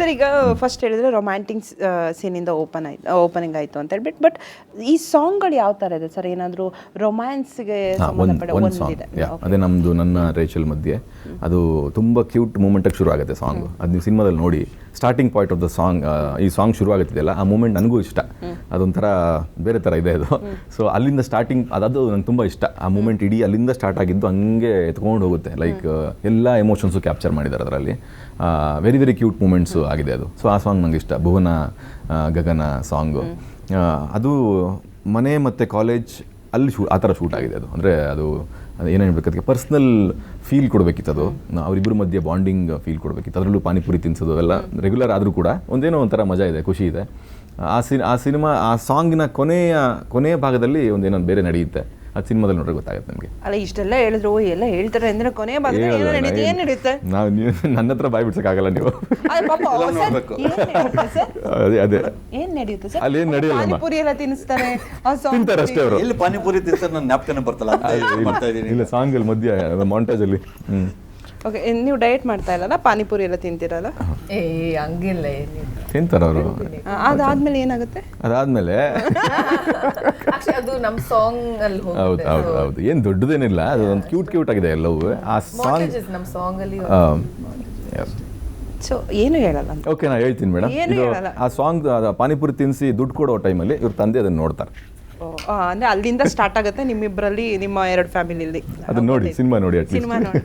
Sir ಈಗ first ಹೇಳಿದ್ರೆ romantic ಸೀನಿಂದ ಓಪನ್ ಆಯ್ತು ಓಪನಿಂಗ್ ಆಯಿತು ಅಂತ ಹೇಳ್ಬಿಟ್ಟು ಬಟ್ ಈ ಸಾಂಗ್ಗಳು ಯಾವ ಥರ ಇದೆ ಸರ್? ಏನಾದರೂ ರೊಮ್ಯಾನ್ಸ್ಗೆ ಒಂದು ಸಾಂಗ್ ಅದೇ ನಮ್ಮದು ನನ್ನ ರೇಚಲ್ ಮಧ್ಯೆ. ಅದು ತುಂಬ ಕ್ಯೂಟ್ ಮೂಮೆಂಟಾಗಿ ಶುರು ಆಗುತ್ತೆ ಸಾಂಗ್ ಅದು ನೀವು ಸಿನಿಮಾದಲ್ಲಿ ನೋಡಿ starting point of the song ಈ ಸಾಂಗ್ ಶುರು ಆಗುತ್ತಿದೆಯಲ್ಲ ಆ ಮೂಮೆಂಟ್ ನನಗೂ ಇಷ್ಟ. ಅದೊಂಥರ ಬೇರೆ ಥರ ಇದೆ ಅದು. ಸೊ ಅಲ್ಲಿಂದ ಸ್ಟಾರ್ಟಿಂಗ್ ಅದದು ನಂಗೆ ತುಂಬ ಇಷ್ಟ. ಆ ಮೂಮೆಂಟ್ ಇಡೀ ಅಲ್ಲಿಂದ ಸ್ಟಾರ್ಟ್ ಆಗಿದ್ದು ಹಂಗೆ ಎತ್ಕೊಂಡು ಹೋಗುತ್ತೆ. ಲೈಕ್ ಎಲ್ಲ ಎಮೋಷನ್ಸು ಕ್ಯಾಪ್ಚರ್ ಮಾಡಿದ್ದಾರೆ ಅದರಲ್ಲಿ. ವೆರಿ ವೆರಿ ಕ್ಯೂಟ್ ಮೂಮೆಂಟ್ಸು ಆಗಿದೆ ಅದು. ಸೊ ಆ ಸಾಂಗ್ ನಂಗೆ ಇಷ್ಟ. ಭುವನ ಗಗನ ಸಾಂಗು ಅದು ಮನೆ ಮತ್ತು ಕಾಲೇಜ್ ಅಲ್ಲಿ ಶೂ, ಆ ಥರ ಶೂಟ್ ಆಗಿದೆ ಅದು. ಅಂದರೆ ಅದು ಏನು ಹೇಳ್ಬೇಕು? ಅದಕ್ಕೆ ಪರ್ಸ್ನಲ್ ಫೀಲ್ ಕೊಡಬೇಕಿತ್ತು ಅದು. ಅವರಿಬ್ಬರ ಮಧ್ಯೆ ಬಾಂಡಿಂಗ್ ಫೀಲ್ ಕೊಡಬೇಕಿತ್ತು. ಅದರಲ್ಲೂ ಪಾನಿಪುರಿ ತಿನ್ಸೋದು ಎಲ್ಲ ರೆಗ್ಯುಲರ್ ಆದರೂ ಕೂಡ ಒಂದೇನೋ ಒಂಥರ ಮಜಾ ಇದೆ, ಖುಷಿ ಇದೆ. ಆ ಸಿನ್, ಆ ಸಿನಿಮಾ, ಆ ಸಾಂಗಿನ ಕೊನೆಯ ಕೊನೆಯ ಭಾಗದಲ್ಲಿ ಒಂದೇನೋ ಬೇರೆ ನಡೆಯುತ್ತೆ. ಅದು ಸಿನಿಮಾದಲ್ಲಿ ನೋಡ್ರೆ ಗೊತ್ತಾಗುತ್ತೆ ನಿಮಗೆ. ಅಲ್ಲ ಇಷ್ಟೆಲ್ಲ ಹೇಳಿದ್ರು ಎಲ್ಲ ಹೇಳ್ತಾರೆ ಅಂದ್ರೆ ಕೊನೆ ಭಾಗದಲ್ಲಿ ಏನೋ ನಡೆಯುತ್ತೆ ಏನು ನಡೆಯುತ್ತೆ ನಾವು ನೀವು ನನ್ನ ಹತ್ರ ಬಾಯ್ ಬಿಡ್ಸಕ್ಕಾಗಲ್ಲ ನೀವು. ಅದು ಅದೇ ಅದೇ. ಏನ್ ನಡೆಯುತ್ತೆ ಸರ್? ಅಲ್ಲಿ ಏನು ನಡೆಯಲ್ಲ ಪಾನಿಪುರಿ ಎಲ್ಲ ತಿನ್ನಿಸ್ತಾರೆ ತಿಂತಾರೆ ಅಷ್ಟೇ ಅವರು. ಎಲ್ಲಿ ಪಾನಿಪುರಿ ತಿಂತಾರೆ ನನ್ನ ಜ್ಞಾಪಕನೇ ಬರ್ತಲ್ಲ ಅಂತ ಮಾಡ್ತಾ ಇದ್ದೀನಿ. ಇಲ್ಲ ಸಾಂಗಲ್ಲಿ ಮಧ್ಯ ಮಾಂಟೇಜಲ್ಲಿ ಹ್ಞೂ ಓಕೆ ನೀವು ಡಯಟ್ ಮಾಡ್ತಾ ಇಲ್ಲಲ್ಲ? ಪಾನಿಪುರಿ ಎಲ್ಲ ತಿಂತೀರಲ್ಲ? ಏ ಹಂಗಿಲ್ಲ ಏನಿಲ್ಲ. ತಿಂತಾರೆ ಅವರು? ಅದಾದ್ಮೇಲೆ ಏನಾಗುತ್ತೆ? ಅದಾದ್ಮೇಲೆ? Actually, ಅದು ನಮ್ಮ ಸಾಂಗ್ ಅಲ್ಲಿ ಹೌದು ಹೋಗುತ್ತೆ. ಹೌದು ಹೌದು ಏನು ದೊಡ್ಡದೇನಿಲ್ಲ ಅದು ಒಂದು ಕ್ಯೂಟ್ ಕ್ಯೂಟ್ ಆಗಿದೆ ಎಲ್ಲವೂ. ಆ ಸಾಂಗ್ ನಮ್ಮ ಸಾಂಗ್ ಅಲ್ಲಿ ಸೊ ಏನು ಹೇಳಲ್ಲ ಓಕೆ ನಾ ಹೇಳ್ತೀನಿ ಮೇಡಮ್. ಇದು ಹೇಳಲ್ಲ. ಆ ಸಾಂಗ್ ಪಾನಿಪುರಿ ತಿನ್ನಿಸಿ ದುಡ್ಡು ಕೊಡೋ ಟೈಮಲ್ಲಿ ಇವ್ರ ತಂದೆ ಅದನ್ನು ನೋಡ್ತಾರೆ. ಓ, ಅಂದ್ರೆ ಅಲ್ಲಿಂದ ಸ್ಟಾರ್ಟ್ ಆಗುತ್ತೆ ನಿಮ್ಮಿಬ್ಬರಲ್ಲಿ ನಿಮ್ಮ ಎರಡು ಫ್ಯಾಮಿಲಿಯಲ್ಲಿ ಅದನ್ನ ನೋಡಿ ಸಿನಿಮಾ ನೋಡಿ ಅಟ್ಲೀಸ್ಟ್ ಸಿನಿಮಾ ನೋಡಿ.